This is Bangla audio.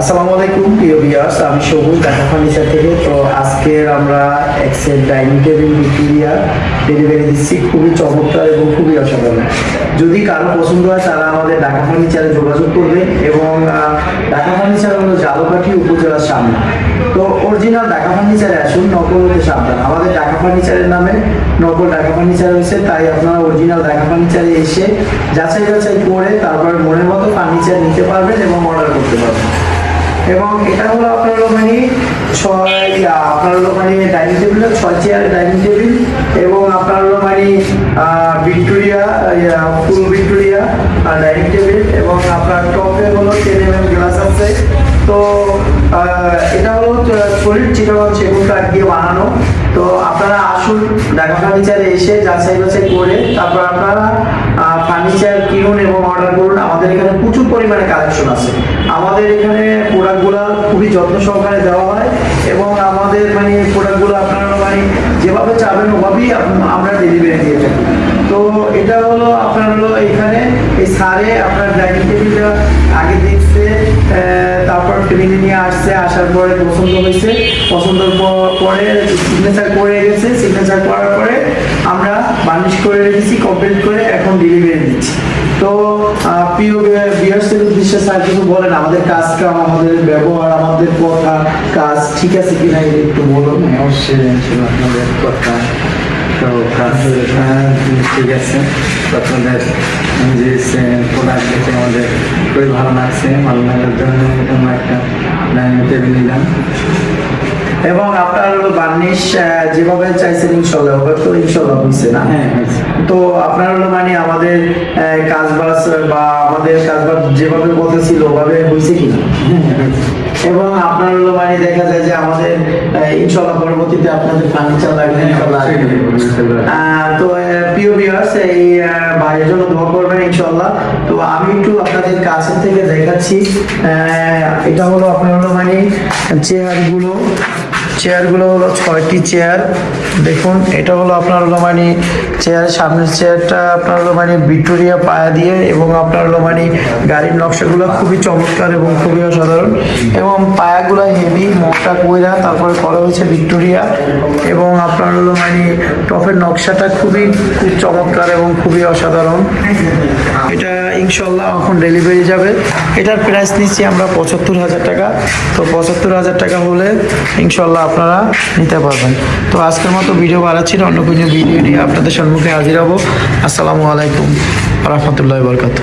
আসসালামু আলাইকুম, প্রিয় আমি সবুজ ঢাকা ফার্নিচার থেকে। তো আজকের আমরা Excel dining table Victoria delivery দিচ্ছি। খুবই চমৎকার এবং খুবই অসাধারণ। যদি কারও পছন্দ হয়, তারা আমাদের ঢাকা ফার্নিচারে যোগাযোগ করবে এবং ঢাকা ফার্নিচার হলো জালকাঠি উপজেলার সামনে। তো অরিজিনাল ঢাকা ফার্নিচারে আসুন, নকল হতে সাবধান। আমাদের ঢাকা ফার্নিচারের নামে নকল ঢাকা ফার্নিচার হয়েছে, তাই আপনারা অরিজিনাল ঢাকা ফার্নিচারে এসে যাচাই বাছাই করে তারপর মনের মতো ফার্নিচার নিতে পারবেন এবং অর্ডার করতে পারবেন। এবং এটা হলো আপনার মানে ছয় আপনার হলো ডাইনিং টেবিল, ছয় চেয়ার ডাইনিং টেবিল এবং আপনার হলো Victoria full Victoria dining table এবং আপনার টপে হলো টেন এম গ্লাস আছে। তো এটা হলো সলিড চিটাগং সেগুন কাঠ দিয়ে বানানো। তো আপনারা আসুন, ঢাকা ফার্নিচারে এসে যাচাই বাছাই করে তারপর আপনারা ফার্নিচার কিনুন এবং অর্ডার করুন, আমাদের এখানে প্রচুর পরিমাণে কালেকশন আছে। আমাদের এখানে প্রোডাক্টগুলো খুবই যত্ন সহকারে দেওয়া হয় এবং আমাদের মানে প্রোডাক্টগুলো আপনারা মানে যেভাবে চাবেন ওভাবেই আমরা ডেলিভারি দিয়ে থাকি। তো এটা হলো আপনার হলো এখানে এই সারে আপনার ডাইনিং টেবিলটা আগে দেখছে তারপর টেবিলে নিয়ে আসছে, আসার পরে পছন্দ হয়েছে পছন্দের প- পরে সিগনেচার করে গেছে সিগনেচার করার পরে আমরা বার্নিশ করে রেখেছি কমপ্লিট করে এখন ডেলিভারি দিচ্ছি তো আহ, প্রিয় বিহার্সের উদ্দেশ্যে স্যার কিছু বলেন আমাদের কাজ কাম আমাদের ব্যবহার আমাদের কথা কাজ ঠিক আছে কিনা এটা একটু বলুন। অবশ্যই আপনাদের কথা তো কাজ হ্যাঁ, ঠিক আছে। আপনাদের যে প্রোডাক্ট দেখে আমাদের খুবই ভালো লাগছে ভালো লাগার জন্য একটা ডাইনিং টেবিল নিলাম। এবং আপনার বার্নিশ যেভাবে চাইছেন ইনশাল্লাহ তো ইনশাল্লাহ হয়েছে না। হ্যাঁ তো আপনার হলো মানে আমাদের কাজবাজ বা আমাদের কাজবাজ যেভাবে কথা ছিল ওভাবে হয়েছে কি না হ্যাঁ এবং আপনার হলো মানে দেখা যায় যে আমাদের ইনশাল্লাহ পরবর্তীতে আপনাদের ফার্নিচার লাগবে ইনশাল্লাহ তো প্রিয় ভিউয়ার্স এই ভাইয়ের জন্য দোয়া করবেন ইনশাল্লাহ তো আমি একটু আপনাদের কাছে থেকে দেখাচ্ছি আহ, এটা হলো আপনার হলো মানে চেয়ারগুলো চেয়ারগুলো হলো ছয়টি চেয়ার। দেখুন, এটা হলো আপনার হলো মানে চেয়ারের সামনের চেয়ারটা আপনার হলো মানে ভিক্টোরিয়া পায়া দিয়ে এবং আপনার হলো মানে গাড়ির নকশাগুলো খুবই চমৎকার এবং খুবই অসাধারণ। এবং পায়াগুলো হেভি মোটা কইরা তারপরে করা হয়েছে ভিক্টোরিয়া এবং আপনার হলো মানে টপের নকশাটা খুবই খুব চমৎকার এবং খুবই অসাধারণ। এটা ইনশাল্লাহ এখন ডেলিভারি যাবে। এটার প্রাইস নিচ্ছি আমরা পঁচাত্তর হাজার টাকা। তো পঁচাত্তর হাজার টাকা হলে ইনশাল্লাহ আপনারা নিতে পারবেন। তো আজকের মতো ভিডিও বাড়াচ্ছি না অন্য কোনো ভিডিও নিয়ে আপনাদের সম্মুখে হাজির হব। আসসালামু আলাইকুম রহমতুল্লাহ বরকাত